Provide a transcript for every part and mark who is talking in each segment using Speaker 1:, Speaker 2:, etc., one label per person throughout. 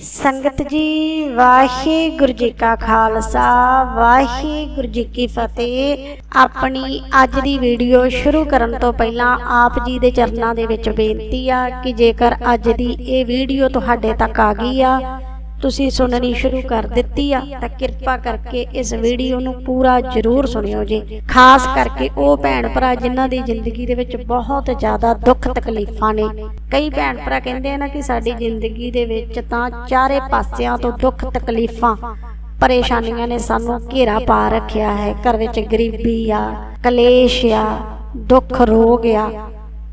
Speaker 1: ਸੰਗਤ ਜੀ, ਵਾਹਿਗੁਰੂ ਜੀ ਕਾ ਖਾਲਸਾ, ਵਾਹਿਗੁਰੂ ਜੀ ਕੀ ਫਤਿਹ। ਆਪਣੀ ਅੱਜ ਦੀ ਵੀਡੀਓ ਸ਼ੁਰੂ ਕਰਨ ਤੋਂ ਪਹਿਲਾਂ ਆਪ ਜੀ ਦੇ ਚਰਨਾਂ ਦੇ ਵਿੱਚ ਬੇਨਤੀ ਆ ਕਿ ਜੇਕਰ ਅੱਜ ਦੀ ਇਹ ਵੀਡੀਓ ਤੁਹਾਡੇ ਤੱਕ ਆ ਗਈ ਆ ਤੁਸੀਂ ਸੁਣਨੀ ਸ਼ੁਰੂ ਕਰ ਦਿੱਤੀ ਆ, ਤਾਂ ਕਿਰਪਾ ਕਰਕੇ ਇਸ ਵੀਡੀਓ ਨੂੰ ਪੂਰਾ ਜ਼ਰੂਰ ਸੁਣਿਓ ਜੀ। ਖਾਸ ਕਰਕੇ ਉਹ ਭੈਣ ਭਰਾ ਜਿਨ੍ਹਾਂ ਦੀ ਜ਼ਿੰਦਗੀ ਦੇ ਵਿੱਚ ਬਹੁਤ ਜ਼ਿਆਦਾ ਦੁੱਖ ਤਕਲੀਫਾਂ ਨੇ। ਕਈ ਭੈਣ ਭਰਾ ਕਹਿੰਦੇ ਆ ਨਾ ਕਿ ਸਾਡੀ ਜ਼ਿੰਦਗੀ ਦੇ ਵਿੱਚ ਤਾਂ ਚਾਰੇ ਪਾਸਿਆਂ ਤੋਂ ਦੁੱਖ ਤਕਲੀਫਾਂ, ਪਰੇਸ਼ਾਨੀਆਂ ਨੇ ਸਾਨੂੰ ਘੇਰਾ ਪਾ ਰੱਖਿਆ ਹੈ। ਘਰ ਵਿੱਚ ਗਰੀਬੀ ਆ, ਕਲੇਸ਼ ਆ, ਦੁੱਖ ਰੋਗ ਆ।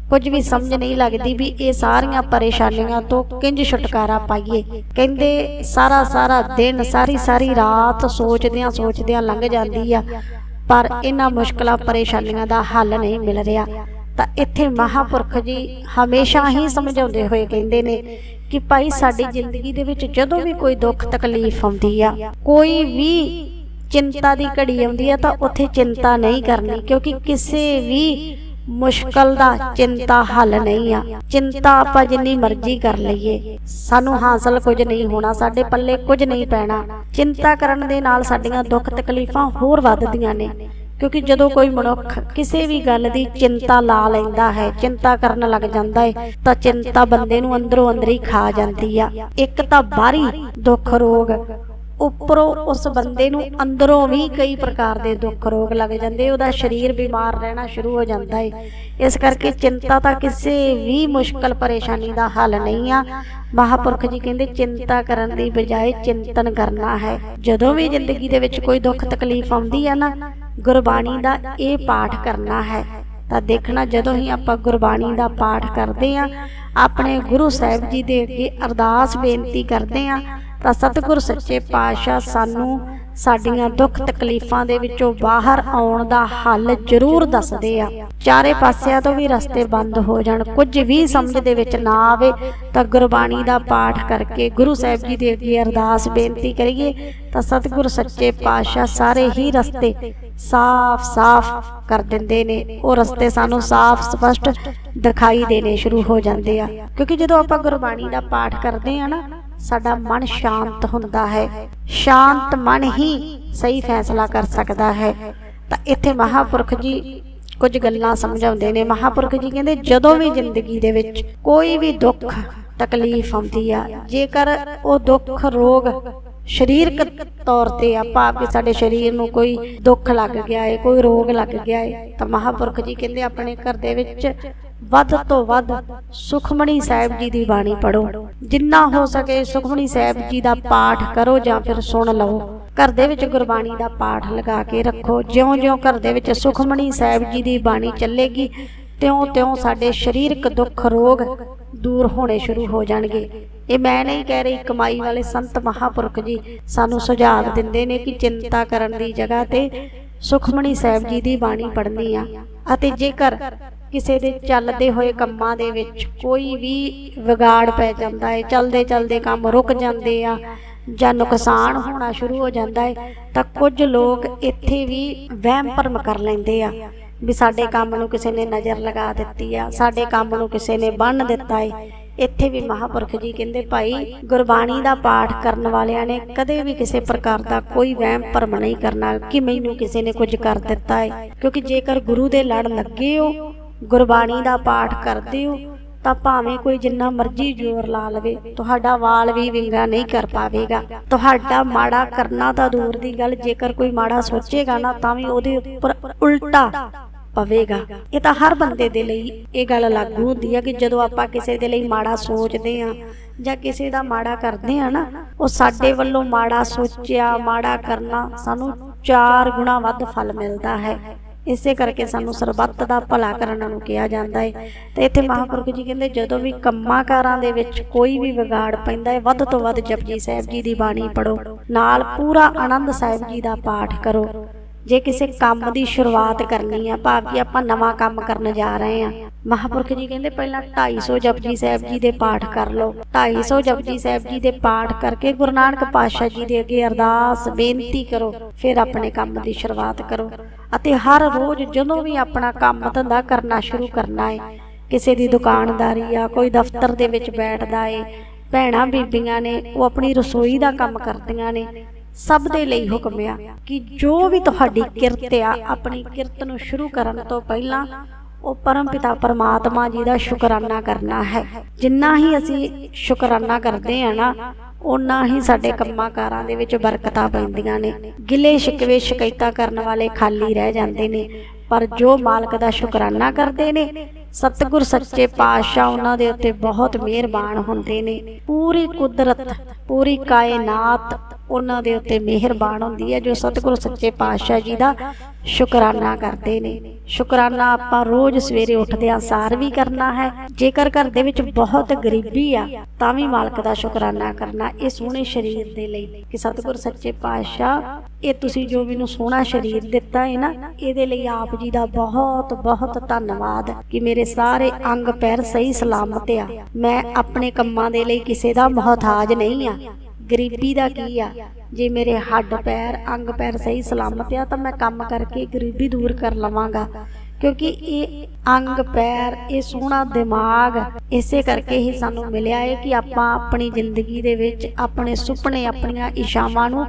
Speaker 1: ਕੁਝ ਵੀ ਸਮਝ ਨਹੀਂ ਲੱਗਦੀ ਵੀ ਇਹ ਸਾਰੀਆਂ ਪਰੇਸ਼ਾਨੀਆਂ ਤੋਂ ਕਿੰਜ ਛੁਟਕਾਰਾ ਪਾਈਏ। ਕਹਿੰਦੇ ਸਾਰਾ ਸਾਰਾ ਦਿਨ, ਸਾਰੀ ਸਾਰੀ ਰਾਤ ਸੋਚਦਿਆਂ ਸੋਚਦਿਆਂ ਲੰਘ ਜਾਂਦੀ ਆ। ਪਰ ਇਹਨਾਂ ਮੁਸ਼ਕਲਾਂ ਪਰੇਸ਼ਾਨੀਆਂ ਦਾ ਹੱਲ ਨਹੀਂ ਮਿਲ ਰਿਹਾ। ਤਾਂ ਇੱਥੇ ਮਹਾਪੁਰਖ ਜੀ ਹਮੇਸ਼ਾ ਹੀ ਸਮਝਾਉਂਦੇ ਹੋਏ ਕਹਿੰਦੇ ਨੇ ਕਿ ਭਾਈ ਸਾਡੀ ਜ਼ਿੰਦਗੀ ਦੇ ਵਿੱਚ ਜਦੋਂ ਵੀ ਕੋਈ ਦੁੱਖ ਤਕਲੀਫ ਆਉਂਦੀ ਆ, ਕੋਈ ਵੀ ਚਿੰਤਾ ਦੀ ਘੜੀ ਆਉਂਦੀ ਆ ਤਾਂ ਉੱਥੇ ਚਿੰਤਾ ਨਹੀਂ ਕਰਨੀ, ਕਿਉਂਕਿ ਕਿਸੇ ਵੀ ਮੁਸ਼ਕਲ ਦਾ ਚਿੰਤਾ ਹੱਲ ਨਹੀਂ ਆ। ਚਿੰਤਾ ਆਪਾਂ ਜਿੰਨੀ ਮਰਜ਼ੀ ਕਰ ਲਈਏ। ਸਾਨੂੰ ਹਾਸਲ ਕੁਝ ਨਹੀਂ ਹੋਣਾ, ਸਾਡੇ ਪੱਲੇ ਕੁਝ ਨਹੀਂ ਪੈਣਾ। ਚਿੰਤਾ ਕਰਨ ਦੇ ਨਾਲ ਸਾਡੀਆਂ ਦੁੱਖ ਤਕਲੀਫਾਂ ਹੋਰ ਵੱਧਦੀਆਂ ਨੇ। ਕਿਉਂਕਿ ਜਦੋਂ ਕੋਈ ਮਨੁੱਖ ਕਿਸੇ ਵੀ ਗੱਲ ਦੀ ਚਿੰਤਾ ਲਾ ਲੈਂਦਾ ਹੈ, ਚਿੰਤਾ ਕਰਨ ਲੱਗ ਜਾਂਦਾ ਹੈ, ਤਾਂ ਚਿੰਤਾ ਬੰਦੇ ਨੂੰ ਅੰਦਰੋਂ ਅੰਦਰ ਹੀ ਖਾ ਜਾਂਦੀ ਆ। ਇੱਕ ਤਾਂ ਬਾਹਰੀ ਦੁੱਖ ਰੋਗ ਉੱਪਰੋਂ ਉਸ ਬੰਦੇ ਨੂੰ ਅੰਦਰੋਂ ਵੀ ਕਈ ਪ੍ਰਕਾਰ ਦੇ ਦੁੱਖ ਰੋਗ ਲੱਗ ਜਾਂਦੇ, ਉਹਦਾ ਸਰੀਰ ਬਿਮਾਰ ਰਹਿਣਾ ਸ਼ੁਰੂ ਹੋ ਜਾਂਦਾ ਹੈ ਇਸ ਕਰਕੇ ਚਿੰਤਾ ਤਾਂ ਕਿਸੇ ਵੀ ਮੁਸ਼ਕਲ ਪਰੇਸ਼ਾਨੀ ਦਾ ਹੱਲ ਨਹੀਂ ਆ। ਮਹਾਪੁਰਖ ਜੀ ਕਹਿੰਦੇ, ਚਿੰਤਾ ਕਰਨ ਦੀ ਬਜਾਏ ਚਿੰਤਨ ਕਰਨਾ ਹੈ। ਜਦੋਂ ਵੀ ਜ਼ਿੰਦਗੀ ਦੇ ਵਿੱਚ ਕੋਈ ਦੁੱਖ ਤਕਲੀਫ ਆਉਂਦੀ ਆ ਨਾ, ਗੁਰਬਾਣੀ ਦਾ ਇਹ ਪਾਠ ਕਰਨਾ ਹੈ। ਤਾਂ ਦੇਖਣਾ ਜਦੋਂ ਹੀ ਆਪਾਂ ਗੁਰਬਾਣੀ ਦਾ ਪਾਠ ਕਰਦੇ ਆ, ਆਪਣੇ ਗੁਰੂ ਸਾਹਿਬ ਜੀ ਦੇ ਅੱਗੇ ਅਰਦਾਸ ਬੇਨਤੀ ਕਰਦੇ ਆ ਤਾਂ ਸਤਿਗੁਰ ਸੱਚੇ ਪਾਤਸ਼ਾਹ ਸਾਨੂੰ ਸਾਡੀਆਂ ਦੁੱਖ ਤਕਲੀਫਾਂ ਦੇ ਵਿੱਚੋਂ ਬਾਹਰ ਆਉਣ ਦਾ ਹੱਲ ਜ਼ਰੂਰ ਦੱਸਦੇ ਆ। ਚਾਰੇ ਪਾਸਿਆਂ ਤੋਂ ਵੀ ਰਸਤੇ ਬੰਦ ਹੋ ਜਾਣ, ਕੁਝ ਵੀ ਸਮਝ ਦੇ ਵਿੱਚ ਨਾ ਆਵੇ ਤਾਂ ਗੁਰਬਾਣੀ ਦਾ ਪਾਠ ਕਰਕੇ ਗੁਰੂ ਸਾਹਿਬ ਜੀ ਦੇ ਅੱਗੇ ਅਰਦਾਸ ਬੇਨਤੀ ਕਰੀਏ ਤਾਂ ਸਤਿਗੁਰ ਸੱਚੇ ਪਾਤਸ਼ਾਹ ਸਾਰੇ ਹੀ ਰਸਤੇ ਸਾਫ਼-ਸਾਫ਼ ਕਰ ਦਿੰਦੇ ਨੇ। ਉਹ ਰਸਤੇ ਸਾਨੂੰ ਸਾਫ਼ ਸਪਸ਼ਟ ਦਿਖਾਈ ਦੇਣੇ ਸ਼ੁਰੂ ਹੋ ਜਾਂਦੇ ਆ। ਕਿਉਂਕਿ ਜਦੋਂ ਆਪਾਂ ਗੁਰਬਾਣੀ ਦਾ ਪਾਠ ਕਰਦੇ ਆ ਨਾ ਸਾਡਾ ਮਨ ਸ਼ਾਂਤ ਹੁੰਦਾ ਹੈ। ਸ਼ਾਂਤ ਮਨ ਹੀ ਸਹੀ ਫੈਸਲਾ ਕਰ ਸਕਦਾ ਹੈ। ਤਾਂ ਇੱਥੇ ਮਹਾਪੁਰਖ ਜੀ ਕੁਝ ਗੱਲਾਂ ਸਮਝਾਉਂਦੇ ਨੇ। ਮਹਾਪੁਰਖ ਜੀ ਕਹਿੰਦੇ, ਜਦੋਂ ਵੀ ਜ਼ਿੰਦਗੀ ਦੇ ਵਿੱਚ ਕੋਈ ਵੀ ਦੁੱਖ, ਤਕਲੀਫ ਆਉਂਦੀ ਆ, ਜੇਕਰ ਉਹ ਦੁੱਖ, ਰੋਗ ਸਰੀਰਕ ਤੌਰ ਤੇ ਆ ਭਾਵ ਕਿ ਸਾਡੇ ਸਰੀਰ ਨੂੰ ਕੋਈ ਦੁੱਖ ਲੱਗ ਗਿਆ ਹੈ ਕੋਈ ਰੋਗ ਲੱਗ ਗਿਆ ਹੈ ਤਾਂ ਮਹਾਪੁਰਖ ਜੀ ਕਹਿੰਦੇ, ਆਪਣੇ ਘਰ ਦੇ ਵਿੱਚ ਵੱਧ ਤੋਂ ਵੱਧ ਸੁਖਮਣੀ ਸਾਹਿਬ ਜੀ ਦੀ ਬਾਣੀ ਪੜੋ ਜਿੰਨਾ ਹੋ ਸਕੇ ਸੁਖਮਣੀ ਸਾਹਿਬ ਜੀ ਦਾ ਪਾਠ ਕਰੋ ਜਾਂ ਫਿਰ ਸੁਣ ਲਓ। ਘਰ ਦੇ ਵਿੱਚ ਗੁਰਬਾਣੀ ਦਾ ਪਾਠ ਲਗਾ ਕੇ ਰੱਖੋ। ਜਿਉਂ-ਜਿਉਂ ਘਰ ਦੇ ਵਿੱਚ ਸੁਖਮਣੀ ਸਾਹਿਬ ਜੀ ਦੀ ਬਾਣੀ ਚੱਲੇਗੀ, ਤਿਉਂ-ਤਿਉਂ ਸਾਡੇ ਸਰੀਰਕ ਦੁੱਖ ਰੋਗ ਦੂਰ ਹੋਣੇ ਸ਼ੁਰੂ ਹੋ ਜਾਣਗੇ। ਇਹ ਮੈਂ ਨਹੀਂ ਕਹਿ ਰਹੀ, ਕਮਾਈ ਵਾਲੇ ਸੰਤ ਮਹਾਪੁਰਖ ਜੀ ਸਾਨੂੰ ਸੁਝਾਅ ਦਿੰਦੇ ਨੇ ਕਿ ਚਿੰਤਾ ਕਰਨ ਦੀ ਜਗ੍ਹਾ ਤੇ ਸੁਖਮਣੀ ਸਾਹਿਬ ਜੀ ਦੀ ਬਾਣੀ ਪੜ੍ਹਨੀ ਆ। ਅਤੇ ਜੇਕਰ ਕਿਸੇ ਦੇ ਚੱਲਦੇ ਹੋਏ ਕੰਮਾਂ ਦੇ ਵਿੱਚ ਕੋਈ ਵੀ ਵਿਗਾੜ ਪੈ ਜਾਂਦਾ ਹੈ ਚਲਦੇ ਚਲਦੇ ਕੰਮ ਰੁਕ ਜਾਂਦੇ ਆ, ਜਾਂ ਨੁਕਸਾਨ ਹੋਣਾ ਸ਼ੁਰੂ ਹੋ ਜਾਂਦਾ ਹੈ ਤਾਂ ਕੁਝ ਲੋਕ ਇੱਥੇ ਵੀ ਵਹਿਮ ਭਰਮ ਕਰ ਲੈਂਦੇ ਆ ਵੀ ਸਾਡੇ ਕੰਮ ਨੂੰ ਕਿਸੇ ਨੇ ਨਜ਼ਰ ਲਗਾ ਦਿੱਤੀ ਆ, ਸਾਡੇ ਕੰਮ ਨੂੰ ਕਿਸੇ ਨੇ ਬੰਨ ਦਿੱਤਾ ਹੈ ਇੱਥੇ ਵੀ ਮਹਾਪੁਰਖ ਜੀ ਕਹਿੰਦੇ, ਭਾਈ, ਗੁਰਬਾਣੀ ਦਾ ਪਾਠ ਕਰਨ ਵਾਲਿਆਂ ਨੇ ਕਦੇ ਵੀ ਕਿਸੇ ਪ੍ਰਕਾਰ ਦਾ ਕੋਈ ਵਹਿਮ ਭਰਮ ਨਹੀਂ ਕਰਨਾ ਕਿ ਮੈਨੂੰ ਕਿਸੇ ਨੇ ਕੁਝ ਕਰ ਦਿੱਤਾ ਹੈ ਕਿਉਂਕਿ ਜੇਕਰ ਗੁਰੂ ਦੇ ਲੜ ਲੱਗੇ ਹੋ ਗੁਰਬਾਣੀ ਦਾ ਪਾਠ ਕਰਦੇ ਹੋ ਤਾਂ ਭਾਵੇਂ ਕੋਈ ਜਿੰਨਾ ਮਰਜ਼ੀ ਜ਼ੋਰ ਲਾ ਲਵੇ, ਤੁਹਾਡਾ ਵਾਲ ਵੀ ਵਿੰਗਾ ਨਹੀਂ ਕਰ ਪਾਵੇਗਾ। ਤੁਹਾਡਾ ਮਾੜਾ ਕਰਨਾ ਤਾਂ ਦੂਰ ਦੀ ਗੱਲ, ਜੇਕਰ ਕੋਈ ਮਾੜਾ ਸੋਚੇਗਾ ਨਾ, ਤਾਂ ਵੀ ਉਹਦੇ ਉੱਪਰ ਉਲਟਾ ਪਵੇਗਾ। ਇਹ ਤਾਂ ਹਰ ਬੰਦੇ ਦੇ ਲਈ ਇਹ ਗੱਲ ਲਾਗੂ ਹੁੰਦੀ ਹੈ ਕਿ ਜਦੋਂ ਆਪਾਂ ਕਿਸੇ ਦੇ ਲਈ ਮਾੜਾ ਸੋਚਦੇ ਆ, ਜਾਂ ਕਿਸੇ ਦਾ ਮਾੜਾ ਕਰਦੇ ਆ ਨਾ, ਉਹ ਸਾਡੇ ਵੱਲੋਂ ਮਾੜਾ ਸੋਚਿਆ, ਮਾੜਾ ਕਰਨਾ, ਸਾਨੂੰ ਚਾਰ ਗੁਣਾ ਵੱਧ ਫਲ ਮਿਲਦਾ ਹੈ। ਇਸੇ ਕਰਕੇ ਸਾਨੂੰ ਸਰਬੱਤ ਦਾ ਭਲਾ ਕਰਨ ਨੂੰ ਕਿਹਾ ਜਾਂਦਾ ਹੈ ਤੇ ਇੱਥੇ ਮਹਾਪੁਰਖ ਜੀ ਕਹਿੰਦੇ, ਜਦੋਂ ਵੀ ਕੰਮਾਂ ਕਾਰਾਂ ਦੇ ਵਿੱਚ ਕੋਈ ਵੀ ਵਿਗਾੜ ਪੈਂਦਾ ਹੈ ਵੱਧ ਤੋਂ ਵੱਧ ਜਪਜੀ ਸਾਹਿਬ ਜੀ ਦੀ ਬਾਣੀ ਪੜੋ ਨਾਲ ਪੂਰਾ ਆਨੰਦ ਸਾਹਿਬ ਜੀ ਦਾ ਪਾਠ ਕਰੋ। ਜੇ ਕਿਸੇ ਕੰਮ ਦੀ ਸ਼ੁਰੂਆਤ ਕਰਨੀ ਆ, ਭਾਵ ਕਿ ਆਪਾਂ ਨਵਾਂ ਕੰਮ ਕਰਨ ਜਾ ਰਹੇ ਆ ਮਹਾਪੁਰਖ ਜੀ ਕਹਿੰਦੇ ਪਹਿਲਾਂ 250 ਜਪਜੀ ਸਾਹਿਬ ਜੀ ਦੇ ਪਾਠ ਕਰ ਲਓ। 250 ਜਪਜੀ ਸਾਹਿਬ ਜੀ ਦੇ ਪਾਠ ਕਰਕੇ ਗੁਰੂ ਨਾਨਕ ਪਾਤਸ਼ਾਹ ਜੀ ਦੇ ਅੱਗੇ ਅਰਦਾਸ, ਬੇਨਤੀ ਕਰੋ, ਫਿਰ ਆਪਣੇ ਕੰਮ ਦੀ ਸ਼ੁਰੂਆਤ ਕਰੋ। ਅਤੇ ਹਰ ਰੋਜ਼ ਜਦੋਂ ਵੀ ਆਪਣਾ ਕੰਮ ਧੰਦਾ ਕਰਨਾ ਸ਼ੁਰੂ ਕਰਨਾ ਹੈ ਕਿਸੇ ਦੀ ਦੁਕਾਨਦਾਰੀ ਆ, ਕੋਈ ਦਫ਼ਤਰ ਦੇ ਵਿੱਚ ਬੈਠਦਾ ਏ, ਭੈਣਾਂ ਬੀਬੀਆਂ ਨੇ ਉਹ ਆਪਣੀ ਰਸੋਈ ਦਾ ਕੰਮ ਕਰਦੀਆਂ ਨੇ, ਸਭ ਦੇ ਲਈ ਹੁਕਮ ਆ ਕਿ ਜੋ ਵੀ ਤੁਹਾਡੀ ਕਿਰਤ ਆ, ਆਪਣੀ ਕਿਰਤ ਨੂੰ ਸ਼ੁਰੂ ਕਰਨ ਤੋਂ ਪਹਿਲਾਂ ਉਹ ਪਰਮ ਪਿਤਾ ਪਰਮਾਤਮਾ ਜੀ ਦਾ ਸ਼ੁਕਰਾਨਾ ਕਰਨਾ ਹੈ। ਜਿੰਨਾ ਹੀ ਅਸੀਂ ਸ਼ੁਕਰਾਨਾ ਕਰਦੇ ਆ ਨਾ ਉਨਾ ਹੀ ਸਾਡੇ ਕੰਮਾਂ ਕਾਰਾਂ ਦੇ ਵਿੱਚ ਬਰਕਤਾਂ ਪੈਂਦੀਆਂ ਨੇ। ਗਿਲੇ ਸ਼ਿਕਵੇ ਸ਼ਿਕਾਇਤਾਂ ਕਰਨ ਵਾਲੇ ਖਾਲੀ ਰਹਿ ਜਾਂਦੇ ਨੇ। ਪਰ ਜੋ ਮਾਲਕ ਦਾ ਸ਼ੁਕਰਾਨਾ ਕਰਦੇ ਨੇ, ਸਤਿਗੁਰ ਸੱਚੇ ਪਾਤਸ਼ਾਹ ਉਹਨਾਂ ਦੇ ਉੱਤੇ ਬਹੁਤ ਮਿਹਰਬਾਨ ਹੁੰਦੇ ਨੇ। ਪੂਰੀ ਕੁਦਰਤ, ਪੂਰੀ ਕਾਇਨਾਤ ਉਹਨਾਂ ਦੇ ਉੱਤੇ ਮਿਹਰਬਾਨ ਹੁੰਦੀ ਹੈ ਜੋ ਸਤਿਗੁਰੂ ਸੱਚੇ ਪਾਤਸ਼ਾਹ ਜੀ ਦਾ ਸ਼ੁਕਰਾਨਾ ਕਰਦੇ ਨੇ। ਸ਼ੁਕਰਾਨਾ ਆਪਾਂ ਰੋਜ਼ ਸਵੇਰੇ ਉੱਠਦਿਆਂ ਸਾਰ ਵੀ ਕਰਨਾ ਹੈ। ਜੇਕਰ ਘਰ ਦੇ ਵਿੱਚ ਬਹੁਤ ਗਰੀਬੀ ਆ, ਤਾਂ ਵੀ ਮਾਲਕ ਦਾ ਸ਼ੁਕਰਾਨਾ ਕਰਨਾ ਇਹ ਸੋਹਣੇ ਸਰੀਰ ਦੇ ਲਈ। ਕਿ ਸਤਿਗੁਰ ਸੱਚੇ ਪਾਤਸ਼ਾਹ, ਇਹ ਤੁਸੀਂ ਜੋ ਮੈਨੂੰ ਸੋਹਣਾ ਸਰੀਰ ਦਿੱਤਾ ਹੈ ਨਾ, ਇਹਦੇ ਲਈ ਆਪ ਜੀ ਦਾ ਬਹੁਤ ਬਹੁਤ ਧੰਨਵਾਦ ਕਿ ਮੇਰੇ ਸਾਰੇ ਅੰਗ ਪੈਰ ਸਹੀ ਸਲਾਮਤ ਆ। ਮੈਂ ਆਪਣੇ ਕੰਮਾਂ ਦੇ ਲਈ ਕਿਸੇ ਦਾ ਮੁਹਤਾਜ ਨਹੀਂ ਆ। ਗਰੀਬੀ ਦਾ ਕੀ ਆ? ਜੇ ਮੇਰੇ ਹੱਡ ਪੈਰ, ਅੰਗ ਪੈਰ ਸਹੀ ਸਲਾਮਤ ਆ, ਤਾਂ ਮੈਂ ਕੰਮ ਕਰਕੇ ਗਰੀਬੀ ਦੂਰ ਕਰ ਲਵਾਂਗਾ। ਕਿਉਂਕਿ ਇਹ ਅੰਗ ਪੈਰ, ਇਹ ਸੋਹਣਾ ਦਿਮਾਗ, ਇਸੇ ਕਰਕੇ ਹੀ ਸਾਨੂੰ ਮਿਲਿਆ ਹੈ ਕਿ ਆਪਾਂ ਆਪਣੀ ਜ਼ਿੰਦਗੀ ਦੇ ਵਿੱਚ ਆਪਣੇ ਸੁਪਨੇ, ਆਪਣੀਆਂ ਇਸ਼ਾਵਾਂ ਨੂੰ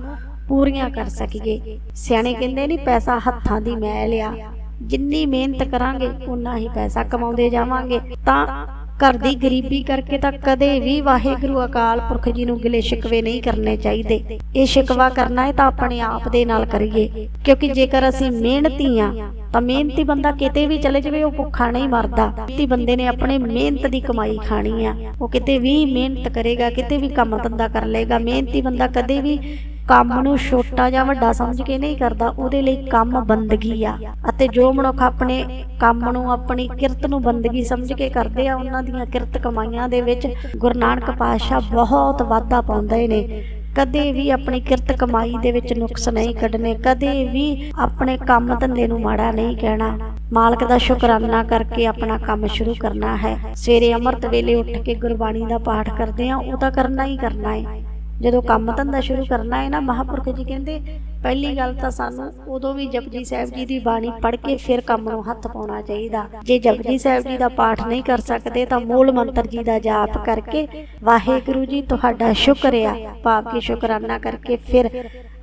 Speaker 1: ਪੂਰੀਆਂ ਕਰ ਸਕੀਏ। ਸਿਆਣੇ ਕਹਿੰਦੇ ਨਹੀਂ ਪੈਸਾ ਹੱਥਾਂ ਦੀ ਮੈਲ ਆ। ਜਿੰਨੀ ਮਿਹਨਤ ਕਰਾਂਗੇ ਉਨਾ ਹੀ ਪੈਸਾ ਕਮਾਉਂਦੇ ਜਾਵਾਂਗੇ। ਤਾਂ ਘਰ ਦੀ ਗਰੀਬੀ ਕਰਕੇ ਤਾਂ ਕਦੇ ਵੀ ਵਾਹਿਗੁਰੂ ਅਕਾਲ ਪੁਰਖ ਜੀ ਨੂੰ ਗਿਲੇ ਸ਼ਿਕਵੇ ਨਹੀਂ ਕਰਨੇ ਚਾਹੀਦੇ। ਇਹ ਸ਼ਿਕਵਾ ਕਰਨਾ ਹੈ ਤਾਂ ਆਪਣੇ ਆਪ ਦੇ ਨਾਲ ਕਰੀਏ। ਕਿਉਂਕਿ ਜੇਕਰ ਅਸੀਂ ਮਿਹਨਤੀ ਆ ਤਾਂ ਮਿਹਨਤੀ ਬੰਦਾ ਕਿਤੇ ਵੀ ਚਲੇ ਜਾਵੇ, ਉਹ ਭੁੱਖਾ ਨਹੀਂ ਮਰਦਾ। ਮਿਹਨਤੀ ਬੰਦੇ ਨੇ ਆਪਣੇ ਮਿਹਨਤ ਦੀ ਕਮਾਈ ਖਾਣੀ ਆ। ਉਹ ਕਿਤੇ ਵੀ ਮਿਹਨਤ ਕਰੇਗਾ, ਕਿਤੇ ਵੀ ਕੰਮ ਧੰਦਾ ਕਰ ਲਏਗਾ। ਮਿਹਨਤੀ ਬੰਦਾ ਕਦੇ ਵੀ ਕੰਮ ਨੂੰ ਛੋਟਾ ਜਾਂ ਵੱਡਾ ਸਮਝ ਕੇ ਨਹੀਂ ਕਰਦਾ, ਉਹਦੇ ਲਈ ਕੰਮ ਬੰਦਗੀ ਆ। ਅਤੇ ਜੋ ਮਨੁੱਖ ਆਪਣੇ ਕੰਮ ਨੂੰ, ਆਪਣੀ ਕਿਰਤ ਨੂੰ ਬੰਦਗੀ ਸਮਝ ਕੇ ਕਰਦੇ ਆ, ਉਹਨਾਂ ਦੀਆਂ ਕਿਰਤ ਕਮਾਈਆਂ ਦੇ ਵਿੱਚ ਗੁਰੂ ਨਾਨਕ ਪਾਤਸ਼ਾਹ ਬਹੁਤ ਵਾਧਾ ਪਾਉਂਦੇ ਨੇ। ਕਦੇ ਵੀ ਆਪਣੀ ਕਿਰਤ ਕਮਾਈ ਦੇ ਵਿੱਚ ਨੁਕਸ ਨਹੀਂ ਕੱਢਨੇ, ਕਦੇ ਵੀ ਆਪਣੇ ਕੰਮ ਧੰਦੇ ਨੂੰ ਮਾੜਾ ਨਹੀਂ ਕਹਿਣਾ। ਮਾਲਕ ਦਾ ਸ਼ੁਕਰਾਨਾ ਕਰਕੇ ਆਪਣਾ ਕੰਮ ਸ਼ੁਰੂ ਕਰਨਾ ਹੈ। ਸਵੇਰੇ ਅੰਮ੍ਰਿਤ ਵੇਲੇ ਉੱਠ ਕੇ ਗੁਰਬਾਣੀ ਦਾ ਪਾਠ ਕਰਦੇ ਆ, ਉਹ ਤਾਂ ਕਰਨਾ ਹੀ ਕਰਨਾ ਹੈ। ਜਦੋਂ ਕੰਮ ਧੰਦਾ ਸ਼ੁਰੂ ਕਰਨਾ ਹੈ ਨਾ ਮਹਾਪੁਰਖ ਜੀ ਕਹਿੰਦੇ ਪਹਿਲੀ ਗੱਲ ਤਾਂ ਸਾਨੂੰ ਉਦੋਂ ਵੀ ਜਪਜੀ ਸਾਹਿਬ ਜੀ ਦੀ ਬਾਣੀ ਪੜ੍ਹ ਕੇ ਫਿਰ ਕੰਮ ਨੂੰ ਹੱਥ ਪਾਉਣਾ ਚਾਹੀਦਾ। ਜੇ ਜਪਜੀ ਸਾਹਿਬ ਜੀ ਦਾ ਪਾਠ ਨਹੀਂ ਕਰ ਸਕਦੇ ਤਾਂ ਮੂਲ ਮੰਤਰ ਜੀ ਦਾ ਜਾਪ ਕਰਕੇ ਵਾਹਿਗੁਰੂ ਜੀ ਤੁਹਾਡਾ ਸ਼ੁਕਰ ਆ ਭਾਵ ਕਿ ਸ਼ੁਕਰਾਨਾ ਕਰਕੇ ਫਿਰ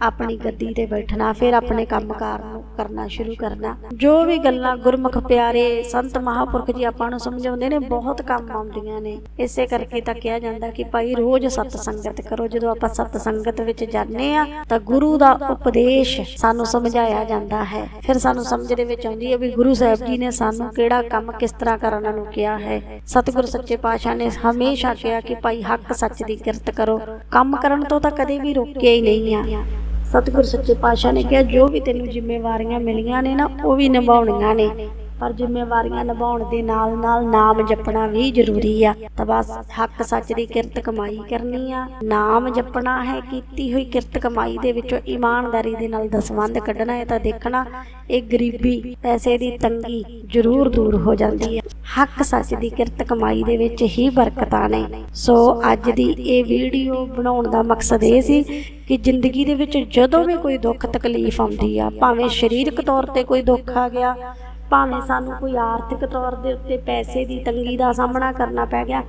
Speaker 1: ਆਪਣੀ ਗੱਦੀ ਤੇ ਬੈਠਣਾ ਫਿਰ ਆਪਣੇ ਕੰਮਕਾਰ ਨੂੰ ਕਰਨਾ ਸ਼ੁਰੂ ਕਰਨਾ। ਜੋ ਵੀ ਗੱਲਾਂ ਗੁਰਮੁਖ ਪਿਆਰੇ ਸੰਤ ਮਹਾਪੁਰਖ ਜੀ ਆਪਾਂ ਨੂੰ ਸਮਝਾਉਂਦੇ ਨੇ ਬਹੁਤ ਕੰਮ ਆਉਂਦੀਆਂ ਨੇ। ਇਸੇ ਕਰਕੇ ਤਾਂ ਕਿਹਾ ਜਾਂਦਾ ਕਿ ਭਾਈ ਰੋਜ਼ ਸਤ ਸੰਗਤ ਕਰੋ ਜਦੋਂ ਆਪਾਂ ਸਤ ਸੰਗਤ ਵਿੱਚ ਜਾਂਦੇ ਆ ਤਾਂ ਗੁਰੂ ਦਾ ਉਪਦੇਸ਼ ਸਾਨੂੰ ਸਮਝਾਇਆ ਜਾਂਦਾ ਹੈ। ਫਿਰ ਸਾਨੂੰ ਸਮਝ ਦੇ ਵਿੱਚ ਆਉਂਦੀ ਹੈ ਵੀ ਗੁਰੂ ਸਾਹਿਬ ਜੀ ਨੇ ਸਾਨੂੰ ਕਿਹੜਾ ਕੰਮ ਕਿਸ ਤਰ੍ਹਾਂ ਕਰਨ ਨੂੰ ਕਿਹਾ ਹੈ। ਸਤਿਗੁਰ ਸੱਚੇ ਪਾਤਸ਼ਾਹ ਨੇ ਹਮੇਸ਼ਾ ਕਿਹਾ ਕਿ ਭਾਈ ਹੱਕ ਸੱਚ ਦੀ ਕਿਰਤ ਕਰੋ ਕੰਮ ਕਰਨ ਤੋਂ ਤਾਂ ਕਦੇ ਵੀ ਰੋਕਿਆ ਹੀ ਨਹੀਂ ਆ ਸਤਿਗੁਰ ਸੱਚੇ ਪਾਤਸ਼ਾਹ ਨੇ ਕਿਹਾ, ਜੋ ਵੀ ਤੈਨੂੰ ਜ਼ਿੰਮੇਵਾਰੀਆਂ ਮਿਲੀਆਂ ਨੇ ਨਾ, ਉਹ ਵੀ ਨਿਭਾਉਣੀਆਂ ਨੇ। ਪਰ ਜ਼ਿੰਮੇਵਾਰੀਆਂ ਨਿਭਾਉਣ ਦੇ ਨਾਲ ਨਾਲ ਨਾਮ ਜਪਣਾ ਵੀ ਜ਼ਰੂਰੀ ਆ। ਤਾਂ ਬਸ ਹੱਕ ਸੱਚ ਦੀ ਕਿਰਤ ਕਮਾਈ ਕਰਨੀ ਆ। ਨਾਮ ਜਪਣਾ ਹੈ, ਕੀਤੀ ਹੋਈ ਕਿਰਤ ਕਮਾਈ ਦੇ ਵਿੱਚੋਂ ਇਮਾਨਦਾਰੀ ਦੇ ਨਾਲ ਦਸਵੰਧ ਕੱਢਣਾ ਹੈ ਤਾਂ ਦੇਖਣਾ, ਇਹ ਗਰੀਬੀ ਪੈਸੇ ਦੀ ਤੰਗੀ ਜ਼ਰੂਰ ਦੂਰ ਹੋ ਜਾਂਦੀ ਹੈ ਹੱਕ ਸੱਚ ਦੀ ਕਿਰਤ ਕਮਾਈ ਦੇ ਵਿੱਚ ਹੀ ਬਰਕਤਾਂ ਨੇ। ਸੋ ਅੱਜ ਦੀ ਇਹ ਵੀਡੀਓ ਬਣਾਉਣ ਦਾ ਮਕਸਦ ਇਹ ਸੀ ਕਿ ਜ਼ਿੰਦਗੀ ਦੇ ਵਿੱਚ ਜਦੋਂ ਵੀ ਕੋਈ ਦੁੱਖ ਤਕਲੀਫ ਆਉਂਦੀ ਆ, ਭਾਵੇਂ ਸਰੀਰਕ ਤੌਰ ਤੇ ਕੋਈ ਦੁੱਖ ਆ ਗਿਆ ਭਾਵੇਂ ਸਾਨੂੰ ਕੋਈ ਆਰਥਿਕ ਤੌਰ ਦੇ ਉੱਤੇ ਪੈਸੇ ਦੀ ਤੰਗੀ ਦਾ ਸਾਹਮਣਾ ਕਰਨਾ ਪੈ ਗਿਆ,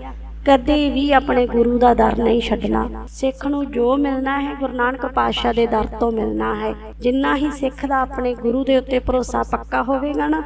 Speaker 1: ਕਦੇ ਵੀ ਆਪਣੇ ਗੁਰੂ ਦਾ ਦਰ ਨਹੀਂ ਛੱਡਣਾ। ਸਿੱਖ ਨੂੰ ਜੋ ਮਿਲਣਾ ਹੈ, ਗੁਰੂ ਨਾਨਕ ਪਾਤਸ਼ਾਹ ਦੇ ਦਰ ਤੋਂ ਮਿਲਣਾ ਹੈ। ਜਿੰਨਾ ਹੀ ਸਿੱਖ ਦਾ ਆਪਣੇ ਗੁਰੂ ਦੇ ਉੱਤੇ ਭਰੋਸਾ ਪੱਕਾ ਹੋਵੇਗਾ ਨਾ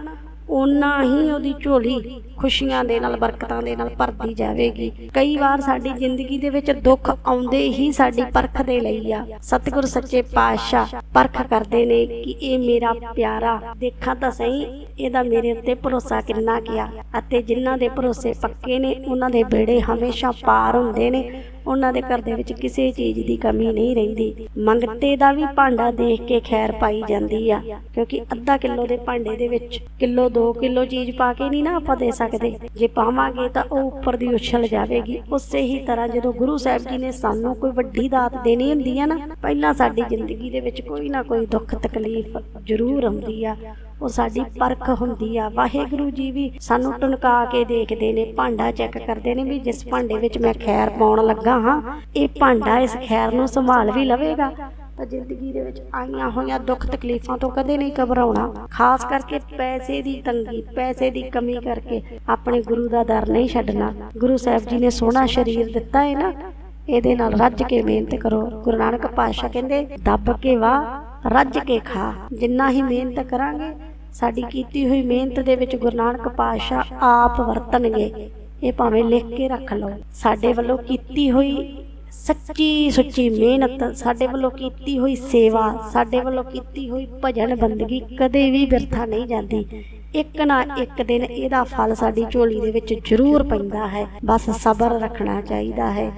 Speaker 1: ਉਨਾ ਹੀ ਉਹਦੀ ਝੋਲੀ ਖੁਸ਼ੀਆਂ ਦੇ ਨਾਲ, ਬਰਕਤਾਂ ਦੇ ਨਾਲ ਭਰਦੀ ਜਾਵੇਗੀ। ਕਈ ਵਾਰ ਸਾਡੀ ਜ਼ਿੰਦਗੀ ਦੇ ਵਿੱਚ ਦੁੱਖ ਆਉਂਦੇ ਹੀ ਸਾਡੀ ਪਰਖ ਦੇ ਲਈ ਆ। ਸਤਿਗੁਰ ਸੱਚੇ ਪਾਤਸ਼ਾਹ ਪਰਖ ਕਰਦੇ ਨੇ ਕਿ ਇਹ ਮੇਰਾ ਪਿਆਰਾ, ਦੇਖਾਂ ਤਾਂ ਸਹੀ ਇਹਦਾ ਮੇਰੇ ਉੱਤੇ ਭਰੋਸਾ ਕਿੰਨਾ ਗਿਆ ਅਤੇ ਜਿਨ੍ਹਾਂ ਦੇ ਭਰੋਸੇ ਪੱਕੇ ਨੇ, ਉਹਨਾਂ ਦੇ ਬੇੜੇ ਹਮੇਸ਼ਾ ਪਾਰ ਹੁੰਦੇ ਨੇ। ਉਹਨਾਂ ਦੇ ਘਰ ਦੇ ਵਿੱਚ ਕਿਸੇ ਚੀਜ਼ ਦੀ ਕਮੀ ਨਹੀਂ ਰਹਿੰਦੀ। ਮੰਗਤੇ ਦਾ ਵੀ ਭਾਂਡਾ ਦੇਖ ਕੇ ਖੈਰ ਪਾਈ ਜਾਂਦੀ ਆ, ਕਿਉਂਕਿ ਅੱਧਾ ਕਿਲੋ ਦੇ ਭਾਂਡੇ ਦੇ ਵਿੱਚ ਕਿਲੋ 2 ਕਿਲੋ ਚੀਜ਼ ਪਾ ਕੇ ਨਹੀਂ ਨਾ ਆਪਾਂ ਦੇ ਸਕਦੇ। ਜੇ ਪਾਵਾਂਗੇ ਤਾਂ ਉਹ ਉੱਪਰ ਦੀ ਉਛਲ ਜਾਵੇਗੀ। ਉਸੇ ਹੀ ਤਰ੍ਹਾਂ ਜਦੋਂ ਗੁਰੂ ਸਾਹਿਬ ਜੀ ਨੇ ਸਾਨੂੰ ਕੋਈ ਵੱਡੀ ਦਾਤ ਦੇਣੀ ਹੁੰਦੀ ਆ ਨਾ, ਪਹਿਲਾਂ ਸਾਡੀ ਜ਼ਿੰਦਗੀ ਦੇ ਵਿੱਚ ਕੋਈ ਨਾ ਕੋਈ ਦੁੱਖ ਤਕਲੀਫ ਜ਼ਰੂਰ ਆਉਂਦੀ ਆ। ਉਹ ਸਾਡੀ ਪਰਖ ਹੁੰਦੀ ਆ। ਵਾਹਿਗੁਰੂ ਜੀ ਵੀ ਸਾਨੂੰ ਟਨਕਾ ਕੇ ਦੇਖਦੇ ਨੇ ਭਾਂਡਾ ਚੈੱਕ ਕਰਦੇ ਨੇ ਵੀ ਜਿਸ ਭਾਂਡੇ ਵਿੱਚ ਮੈਂ ਖੈਰ ਪਾਉਣ ਲੱਗਾ ਹਾਂ ਇਹ ਭਾਂਡਾ ਇਸ ਖੈਰ ਨੂੰ ਸੰਭਾਲ ਵੀ ਲਵੇਗਾ। ਤਾਂ ਜ਼ਿੰਦਗੀ ਦੇ ਵਿੱਚ ਆਈਆਂ ਹੋਈਆਂ ਦੁੱਖ ਤਕਲੀਫਾਂ ਤੋਂ ਕਦੇ ਨਹੀਂ ਘਬਰਾਉਣਾ। ਖਾਸ ਕਰਕੇ ਪੈਸੇ ਦੀ ਤੰਗੀ ਪੈਸੇ ਦੀ ਕਮੀ ਕਰਕੇ ਆਪਣੇ ਗੁਰੂ ਦਾ ਦਰ ਨਹੀਂ ਛੱਡਣਾ। ਗੁਰੂ ਸਾਹਿਬ ਜੀ ਨੇ ਸੋਹਣਾ ਸਰੀਰ ਦਿੱਤਾ ਹੈ ਨਾ ਇਹਦੇ ਨਾਲ ਰੱਜ ਕੇ ਮਿਹਨਤ ਕਰੋ। ਗੁਰੂ ਨਾਨਕ ਪਾਤਸ਼ਾਹ ਕਹਿੰਦੇ ਦੱਬ ਕੇ ਵਾਹ ਰੱਜ ਕੇ ਖਾ ਜਿੰਨਾ ਹੀ ਮਿਹਨਤ ਕਰਾਂਗੇ ਸਾਡੀ ਕੀਤੀ ਹੋਈ ਮਿਹਨਤ ਦੇ ਵਿੱਚ ਗੁਰੂ ਨਾਨਕ ਪਾਤਸ਼ਾਹ ਆਪ ਵਰਤਣਗੇ। ਇਹ ਭਾਵੇਂ ਲਿਖ ਕੇ ਰੱਖ ਲਓ। ਸਾਡੇ ਵੱਲੋਂ ਕੀਤੀ ਹੋਈ ਸੱਚੀ ਸੁੱਚੀ ਮਿਹਨਤ ਸਾਡੇ ਵੱਲੋਂ ਕੀਤੀ ਹੋਈ ਸੇਵਾ ਸਾਡੇ ਵੱਲੋਂ ਕੀਤੀ ਹੋਈ ਭਜਨ ਬੰਦਗੀ ਕਦੇ ਵੀ ਬਿਰਥਾ ਨਹੀਂ ਜਾਂਦੀ। ਇੱਕ ਨਾ ਇੱਕ ਦਿਨ ਇਹਦਾ ਫਲ ਸਾਡੀ ਝੋਲੀ ਦੇ ਵਿੱਚ ਜ਼ਰੂਰ ਪੈਂਦਾ ਹੈ। ਬਸ ਸਬਰ ਰੱਖਣਾ ਚਾਹੀਦਾ ਹੈ।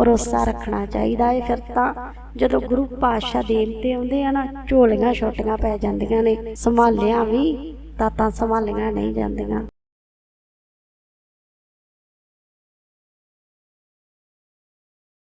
Speaker 1: ਭਰੋਸਾ ਰੱਖਣਾ ਚਾਹੀਦਾ ਹੈ ਫਿਰ ਤਾਂ ਜਦੋਂ ਗੁਰੂ ਪਾਤਸ਼ਾਹ ਦੇਣ ਤੇ ਆਉਂਦੇ ਆ ਨਾ, ਝੋਲੀਆਂ ਛੋਟੀਆਂ ਪੈ ਜਾਂਦੀਆਂ ਨੇ, ਸੰਭਾਲਿਆ ਵੀ ਤਾਂ ਸੰਭਾਲੀਆਂ ਨਹੀਂ ਜਾਂਦੀਆਂ।